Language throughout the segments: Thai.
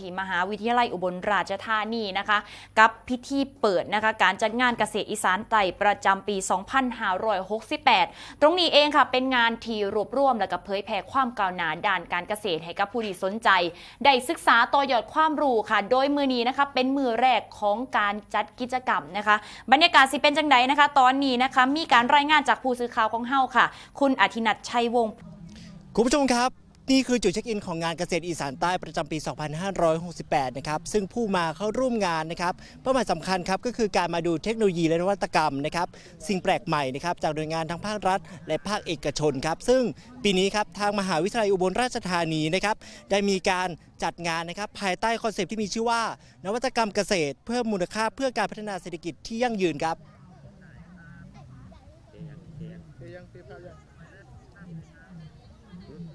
ที่มหาวิทยาลัยอุบลราชธานีนะคะ กับพิธีเปิดนะคะการจัดงานเกษตรอีสานไต่ประจำปี 2568 ตรงนี้เองค่ะเป็นงานที่รวบรวมและก็เผยแผ่ความก้าวหน้าด้านการเกษตรให้กับผู้ที่สนใจ ได้ศึกษาต่อยอดความรู้ค่ะ โดยมือนี้นะคะเป็นมือแรกของการจัดกิจกรรมนะคะ บรรยากาศสิเป็นจังไดนะคะ ตอนนี้นะคะมีการรายงานจากผู้สื่อข่าวของเฮาค่ะ คุณอธินัทชัยวงศ์คุณผู้ชมครับ นี่คือจุดเช็คอินของงานเกษตรอีสานใต้ประจำปี 2568 นะครับ ซึ่งผู้มาเข้าร่วมงานนะครับเป้าหมายสำคัญครับก็คือการมาดูเทคโนโลยีและนวัตกรรมนะครับ สิ่งแปลกใหม่นะครับจากหน่วยงานทั้งภาครัฐ และภาคเอกชนครับ ซึ่งปีนี้ครับทางมหาวิทยาลัยอุบลราชธานีนะครับได้มีการจัดงานนะครับภายใต้คอนเซปต์ที่มีชื่อว่า นวัตกรรมเกษตร เพิ่มมูลค่าเพื่อการพัฒนาเศรษฐกิจที่ยั่งยืนครับ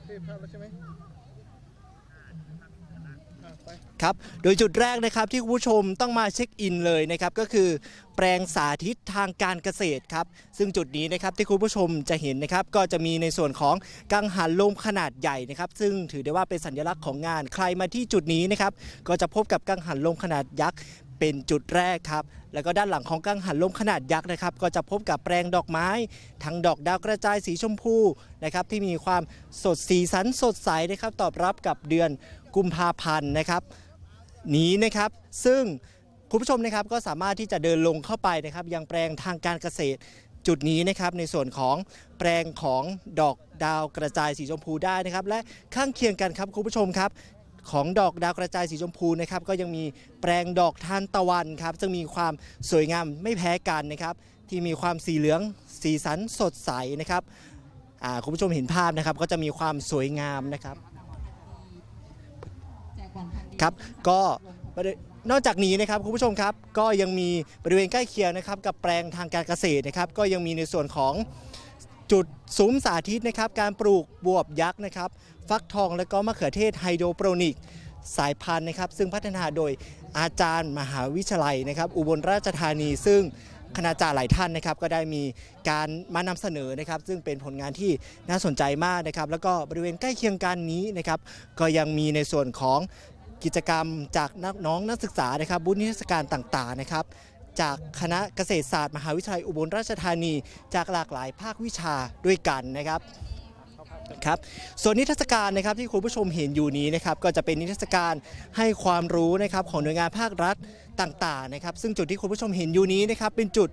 เทพภาพแล้วใช่ไหมครับ โดยจุดแรกนะครับที่คุณผู้ชมต้องมาเช็คอินเลยนะครับก็คือแปลงสาธิตทางการเกษตรครับ ซึ่งจุดนี้นะครับที่คุณผู้ชมจะเห็นนะครับก็จะมีในส่วนของกังหันลมขนาดใหญ่นะครับ ซึ่งถือได้ว่าเป็นสัญลักษณ์ของงานใครมาที่จุดนี้นะครับก็จะพบกับกังหันลมขนาดยักษ์ เป็นจุดแรกครับ แล้วก็ด้านหลังของกังหันลมขนาดยักษ์นะครับ ก็จะพบกับแปลงดอกไม้ ทั้งดอกดาวกระจายสีชมพูนะครับที่มีความสดสีสันสดใสนะครับตอบรับกับเดือนกุมภาพันธ์นะครับ นี้นะครับซึ่งคุณผู้ชมนะครับก็สามารถที่จะเดินลงเข้าไปนะครับยังแปลงทางการเกษตรจุดนี้นะครับในส่วนของแปลงของดอกดาวกระจายสีชมพูได้นะครับ และข้างเคียงกันครับคุณผู้ชมครับ ของดอกดาวกระจายสีชมพูนะครับก็ยังมีแปลงดอกทานตะวันครับซึ่งมีความสวยงามไม่แพ้กันนะครับที่มีความสีเหลืองสีสันสดใสนะครับคุณผู้ชมเห็นภาพนะครับก็จะมีความสวยงามนะครับครับก็นอกจากนี้นะครับคุณผู้ชมครับก็ยังมีบริเวณใกล้เคียงนะครับกับแปลงทางการเกษตรนะครับก็ยังมีในส่วนของ จุดซุ้มสาธิตนะครับ การปลูกบวบยักษ์นะครับ ฟักทองและก็มะเขือเทศไฮโดรโปรนิก สายพันธุ์นะครับ ซึ่งพัฒนาโดยอาจารย์มหาวิทยาลัยนะครับ อุบลราชธานีซึ่งคณาจารย์หลายท่านนะครับ ก็ได้มีการมานำเสนอนะครับ ซึ่งเป็นผลงานที่น่าสนใจมากนะครับ แล้วก็บริเวณใกล้เคียงกันนี้นะครับ ก็ยังมีในส่วนของกิจกรรมจากนักน้องนักศึกษานะครับ บุญนิทรรศการต่างๆนะครับ จากคณะเกษตรศาสตร์ มหาวิทยาลัยอุบลราชธานี จากหลากหลายภาควิชาด้วยกันนะครับครับส่วนนิทรรศการนะครับที่คุณผู้ชมเห็นอยู่นี้นะครับก็จะเป็นนิทรรศการให้ความรู้นะครับของหน่วยงานภาครัฐต่างๆนะครับซึ่งจุดที่คุณผู้ชมเห็นอยู่นี้นะครับเป็นจุด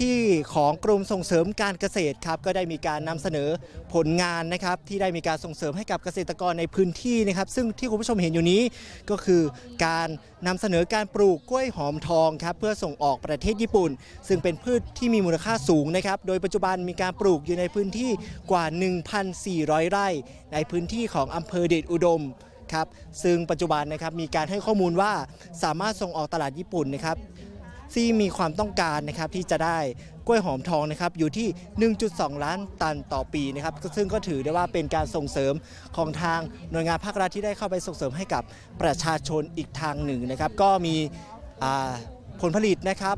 ที่ของกรมส่งเสริมการเกษตรครับก็ได้มีการนำเสนอผลงานนะครับที่ได้มีการส่งเสริมให้กับเกษตรกรในพื้นที่นะครับซึ่งที่คุณผู้ชมเห็นอยู่นี้ก็คือการนำเสนอการปลูกกล้วยหอมทองครับเพื่อส่งออกประเทศญี่ปุ่น ซึ่งเป็นพืชที่มีมูลค่าสูงนะครับโดยปัจจุบันมีการปลูกอยู่ในพื้นที่กว่า 1,400 ไร่ ในพื้นที่ของอำเภอเดชอุดมครับซึ่งปัจจุบันนะครับมีการให้ข้อมูลว่าสามารถส่งออกตลาดญี่ปุ่นนะครับ ที่มีความต้องการนะครับที่จะได้กล้วยหอมทองนะครับอยู่ที่ 1.2 ล้านตันต่อปีนะครับซึ่งก็ถือได้ว่าเป็นการส่งเสริมของทางหน่วยงานภาครัฐที่ได้เข้าไปส่งเสริมให้กับประชาชนอีกทางหนึ่งนะครับ ก็มีผลผลิตนะครับ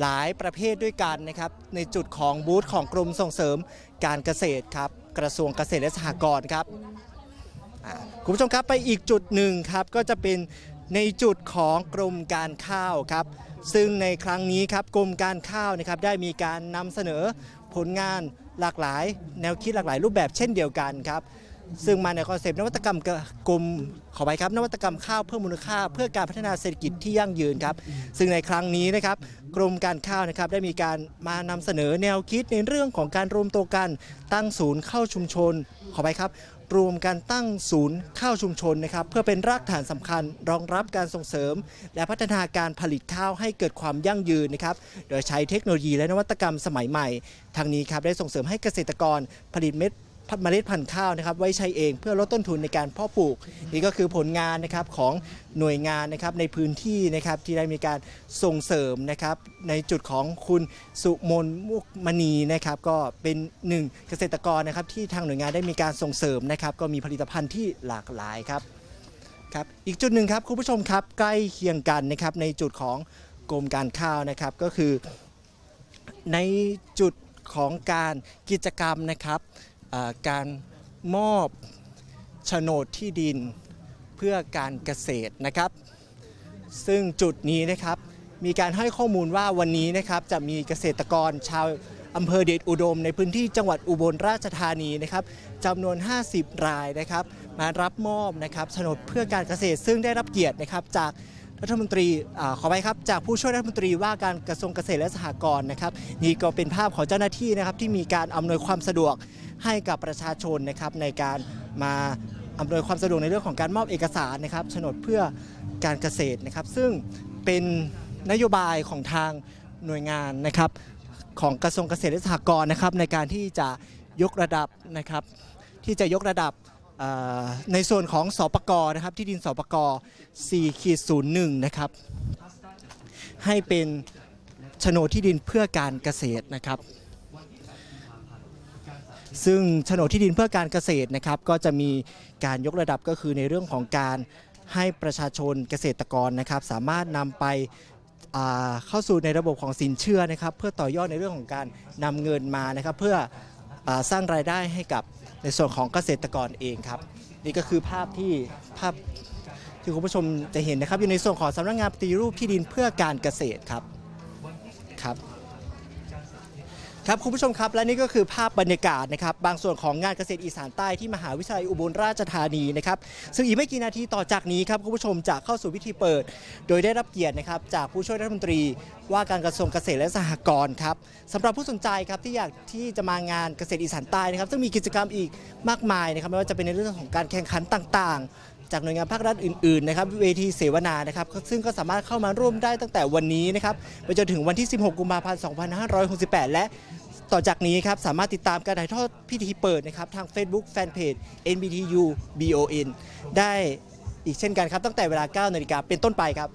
หลายประเภทด้วยกันนะครับในจุดของบูธของกรมส่งเสริมการเกษตรครับกระทรวงเกษตรและสหกรณ์ครับคุณผู้ชมครับไปอีกจุดหนึ่งครับก็จะเป็น ในจุดของกรมการข้าวครับ ซึ่งในครั้งนี้ครับกรมการข้าวนะครับได้มีการนำเสนอผลงานหลากหลาย แนวคิดหลากหลายรูปแบบเช่นเดียวกันครับ ซึ่งมาในคอนเซปต์นวัตกรรมกรมขอไปครับ นวัตกรรมข้าวเพิ่มมูลค่า เพื่อการพัฒนาเศรษฐกิจที่ยั่งยืนครับ ซึ่งในครั้งนี้นะครับกรมการข้าวนะครับได้มีการมานำเสนอแนวคิดในเรื่องของการรวมตัวกันตั้งศูนย์เข้าชุมชน ขอไปครับ รวมการตั้งศูนย์ข้าวชุมชนนะครับ เพื่อเป็นรากฐานสำคัญ รองรับการส่งเสริม และพัฒนาการผลิตข้าวให้เกิดความยั่งยืนนะครับ โดยใช้เทคโนโลยีและนวัตกรรมสมัยใหม่ทางนี้ครับได้ส่งเสริมให้เกษตรกรผลิตเม็ด เมล็ดพันธุ์ข้าวนะครับไว้ใช้เองเพื่อลดต้นทุนในการเพาะปลูกนี่ก็คือผลงานนะครับของหน่วยงานนะครับในพื้นที่นะครับที่ได้มีการส่งเสริมนะครับในจุดของคุณสุมนมุกมณีนะครับก็เป็นหนึ่งเกษตรกรนะครับที่ทางหน่วยงานได้มีการส่งเสริมนะครับก็มีผลิตภัณฑ์ที่หลากหลายครับครับอีกจุดหนึ่งครับคุณผู้ชมครับใกล้เคียงกันนะครับในจุดของกรมการข้าวนะครับก็คือในจุดของการกิจกรรมนะครับ การมอบโฉนดที่ดินเพื่อการเกษตรนะครับ ซึ่งจุดนี้นะครับมีการให้ข้อมูลว่าวันนี้นะครับจะมีเกษตรกรชาวอำเภอเดชอุดม ในพื้นที่จังหวัดอุบลราชธานีนะครับจำนวน 50 รายนะครับ มารับมอบนะครับโฉนดเพื่อการเกษตรซึ่งได้รับเกียรตินะครับจาก รัฐมนตรีอขอไปครับจากผู้ช่วยรัฐมนตรีว่าการกระทรวงเกษตรและสหกรณ์นะครับนี่ก็เป็นภาพของเจ้าหน้าที่นะครับที่มีการอำนวยความสะดวกให้กับประชาชนนะครับในการมาอำนวยความสะดวกในเรื่องของการมอบเอกสารนะครับโฉนดเพื่อการเกษตรนะครับ ซึ่งเป็นนโยบายของทางหน่วยงานนะครับของกระทรวงเกษตรและสหกรณ์นะครับในการที่จะยกระดับนะครับที่จะยกระดับ ในส่วนของสปกนะครับที่ดินสปก4ขีด01นะครับให้เป็นโฉนดที่ดินเพื่อการเกษตรนะครับ ซึ่งโฉนดที่ดินเพื่อการเกษตรนะครับก็จะมีการยกระดับก็คือในเรื่องของการให้ประชาชนเกษตรกรนะครับ สามารถนำไปเข้าสู่ในระบบของสินเชื่อนะครับ เพื่อต่อยอดในเรื่องของการนำเงินมานะครับ เพื่อ สร้างรายได้ให้กับในส่วนของเกษตรกรเองครับ นี่ก็คือภาพที่ภาพที่คุณผู้ชมจะเห็นนะครับ อยู่ในส่วนของสำนักงานปฏิรูปที่ดินเพื่อการเกษตรครับครับ ครับคุณผู้ชมครับและนี่ก็คือภาพบรรยากาศนะครับบางส่วนของงานเกษตรอีสานใต้ที่มหาวิทยาลัยอุบลราชธานีนะครับซึ่งอีกไม่กี่นาทีต่อจากนี้ครับคุณผู้ชมจะเข้าสู่พิธีเปิด โดยได้รับเกียรตินะครับจากผู้ช่วยรัฐมนตรีว่าการกระทรวงเกษตรและสหกรณ์ครับสำหรับผู้สนใจครับที่อยากที่จะมางานเกษตรอีสานใต้นะครับซึ่งมีกิจกรรมอีกมากมายนะครับไม่ว่าจะเป็นในเรื่องของการแข่งขันต่างๆ จากหน่วยงานภาครัฐอื่นๆนะครับเวทีเสวนานะครับซึ่งก็สามารถเข้ามาร่วมได้ตั้งแต่วันนี้นะครับไปจนถึงวันที่ 16 กุมภาพันธ์ 2568 และต่อจากนี้ครับสามารถติดตามการถ่ายทอดพิธีเปิดนะครับทาง Facebook Fanpage NBTU BON ได้อีกเช่นกันครับตั้งแต่เวลา 9 นาฬิกาเป็นต้นไปครับ